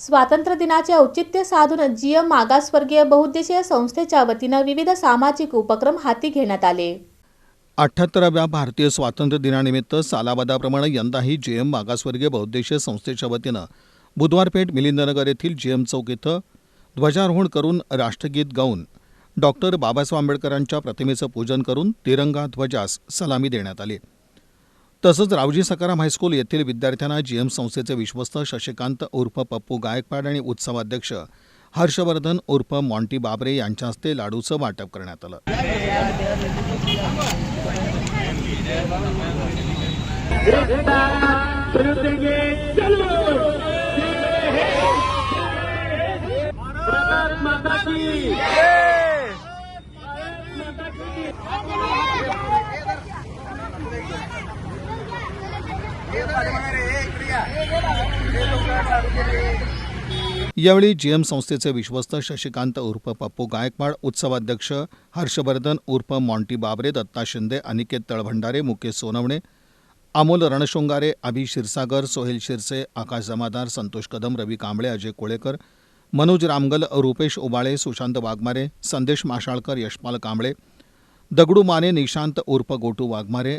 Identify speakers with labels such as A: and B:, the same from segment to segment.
A: स्वातंत्र्य दिनाचे औचित्य साधून जीएम मागासवर्गीय बहुउद्देशीय संस्थेच्या वतीनं विविध सामाजिक उपक्रम हाती घेण्यात आले.
B: अठ्ठ्याहत्तराव्या भारतीय स्वातंत्र्य दिनानिमित्त सालाबादाप्रमाणे यंदाही एम मागासवर्गीय बहुद्देशीय संस्थेच्या वतीनं बुधवार पेठ मिलिंदनगर येथील जेएम चौक इथं ध्वजारोहण करून राष्ट्रगीत गाऊन डॉक्टर बाबासाहेब आंबेडकरांच्या प्रतिमेचं पूजन करून तिरंगा ध्वजास सलामी देण्यात आली. तसंच रावजी सकाराम हायस्कूल येथील विद्यार्थ्यांना जीएम संस्थेचे विश्वस्त शशिकांत उर्फ पप्पू गायकवाड आणि उत्सवाध्यक्ष हर्षवर्धन उर्फ मॉन्टी बाबरे यांच्या हस्ते लाडूचं वाटप करण्यात आलं.
C: भारत माता की
B: यावेळी जीएम संस्थेचे विश्वस्त शशिकांत उर्फ पप्पू गायकवाड उत्सवाध्यक्ष हर्षवर्धन उर्फ मॉन्टी बाबरे दत्ता शिंदे अनिकेत तळभंडारे मुकेश सोनवणे अमोल रणशृंगारे अभि क्षीरसागर सोहेल शिरसे आकाश जमादार संतोष कदम रवी कांबळे अजय कोळेकर मनोज रामगल रुपेश उबाळे सुशांत वाघमारे संदेश माशाळकर यशपाल कांबळे दगडू माने निशांत उर्फ गोटू वाघमारे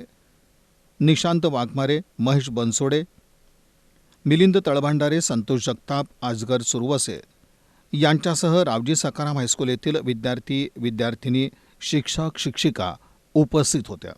B: निशांत वाघमारे महेश बनसोडे मिलिंद तळभांडारे संतोष जगताप आजगर सुरवसे यांच्यासह रावजी सकाराम हायस्कूल येथील विद्यार्थी विद्यार्थिनी शिक्षक शिक्षिका उपस्थित होत्या.